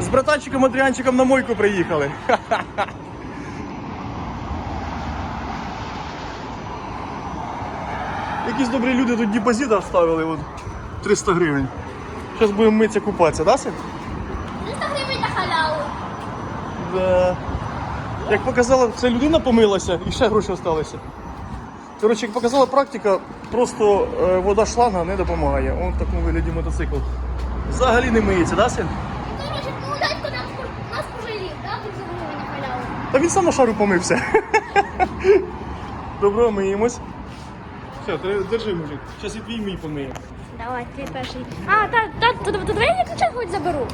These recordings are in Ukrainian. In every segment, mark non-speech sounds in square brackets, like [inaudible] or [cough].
З братанчиком Адріанчиком на мойку приїхали. Якісь добрі люди тут депозит оставили, от 300 гривень. Зараз будемо митися купатися, да, Син? 300 гривень на халяву. Да. Як показала, це людина помилася і ще гроші залишилися. Коротше, як показала практика, просто е, вода шланга не допомагає. Он в такому вигляді мотоцикл. Взагалі не миється, да, син? Короче, ну дядько нас, по- нас пожалів, да? 300 гривень на халяву. Та він сам на шару помився. Добро, миємось. Все, держи, мужик. Зараз і твій мій помиє. Давай, ти перший. А, та, та, то, то, то давай я ключа хоч заберу.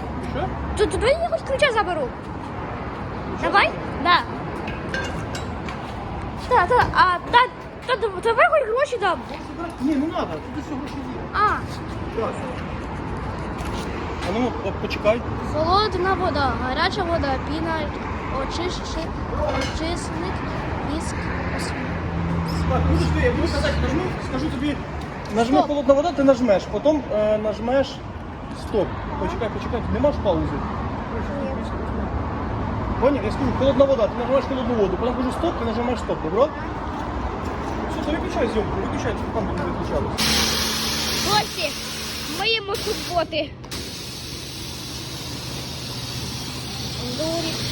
Що? То я хоч ключа заберу. Давай? Да. Та, та, а, та, та, та, давай хоч гроші дам. Ні, не треба, тут все гроші є. А, А ну, почекай. холодна вода, гаряча вода, піна, очищи, очисник, віск, Так, ти, я буду казати, нажму, скажу тобі. Нажми Стоп. холодна вода, ти нажмеш, потім е, нажмеш стоп. Почекай, почекай, ти не маєш паузи. Поняв? Я скажу холодна вода, ти нажимаєш холодну воду, потім кажу стоп, ти нажимаєш стоп, добро? Все, то виключай зйомку, виключай, щоб там не виключалося. Гості, миємо суботи. Дурі.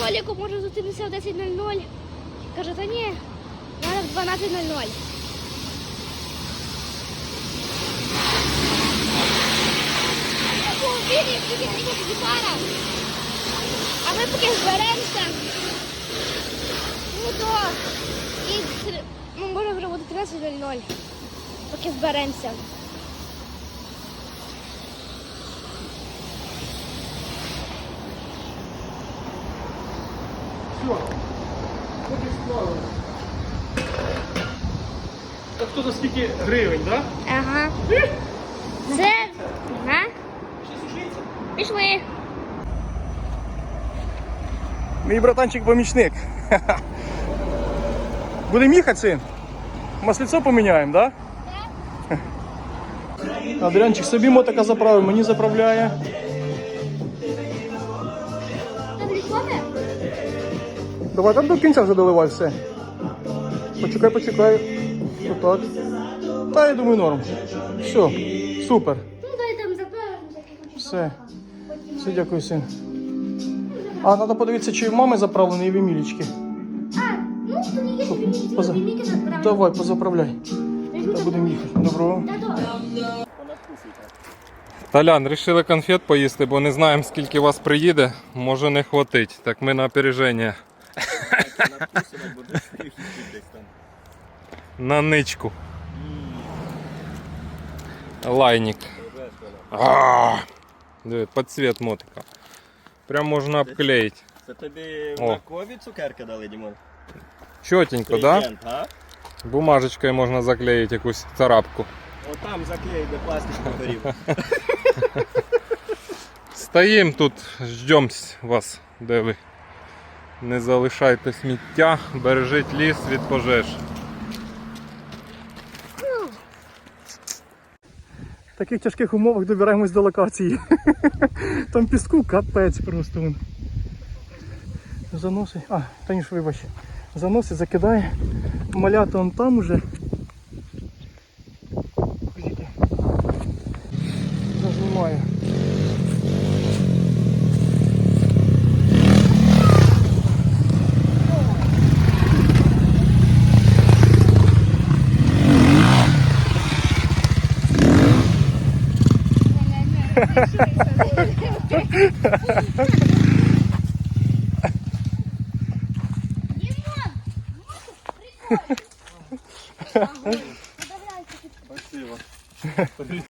Коліку, може зустрітися в 10.00. Каже, та ні, треба в 12.00. Вірі, тільки тільки гітара. А ми поки зберемося. Ну то і тр- ну, може вже 13.00. Поки зберемося. Все. Поки справились. Так хто за скільки гривень, так? Да? Ага. Це. Ага. Пішли. Мій братанчик помічник. Будемо їхати, син? Масліцо поміняємо, так? Да? Адріанчик собі мотика заправив, мені заправляє. Давай там до кінця вже доливай все. Почекай, почекай. Отак. Та я думаю норм. Все, супер. Ну дай там заправимо. Все. Все, дякую, син. А, треба подивитися, чи в мами заправлений і в Емілічки. А, ну то не є, тобі Поза- заправимо. Давай, позаправляй. Та будемо їхати. Доброго. Та добре. Толян, рішили конфет поїсти, бо не знаємо, скільки вас приїде. Може не хватить. Так ми на опереження. На ничку. Лайник. А, Диви, Під цвет мотика. Прям можна обклеїти. Це тобі О. цукерки дали, Дімон? Чотенько, да? Презент, а? Бумажечкою можна заклеїти якусь царапку. Отам заклеїть, де пластик погорів. Стоїм тут, ждем вас, де ви. Не залишайте сміття, бережіть ліс від пожеж. В таких тяжких умовах добираємось до локації. [laughs] Там піску капець просто. Заносить, Заноси. А, Танюш, вибач. Заноси, закидає. Малята он там уже. Спасибо.